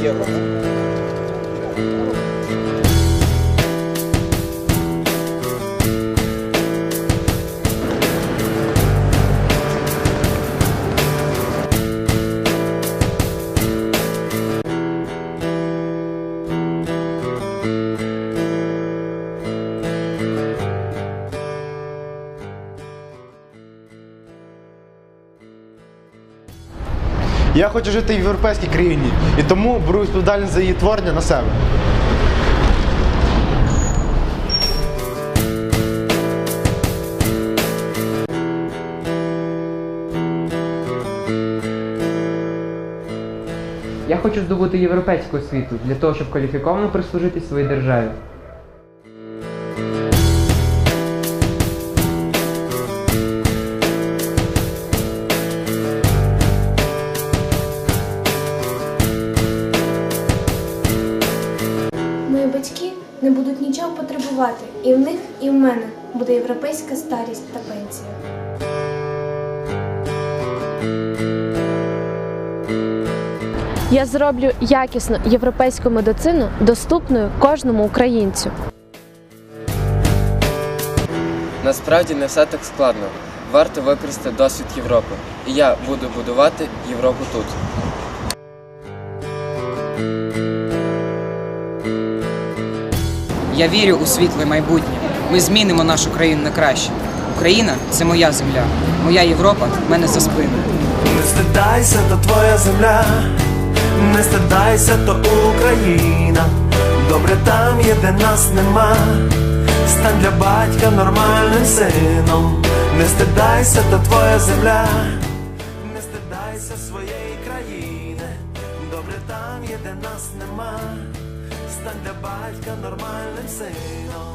Дякуємо. Я хочу жити в європейській країні і тому беру відповідальність за її творення на себе. Я хочу здобути європейську освіту для того, щоб кваліфіковано прислужити своїй державі. Мої батьки не будуть нічого потребувати, і в них, і в мене буде європейська старість та пенсія. Я зроблю якісну європейську медицину доступною кожному українцю. Насправді не все так складно. Варто використати досвід Європи. І я буду будувати Європу тут. Я вірю у світле майбутнє. Ми змінимо нашу країну на краще. Україна це моя земля. Моя Європа в мене за спиною. Не стидайся, то твоя земля, не стидайся, то Україна. Добре там є, де нас нема. Стань для батька нормальним сином. Не стидайся, то твоя земля, не стидайся своєї країни. Добре там є, де нас нема. Стань для батька нормальним сином.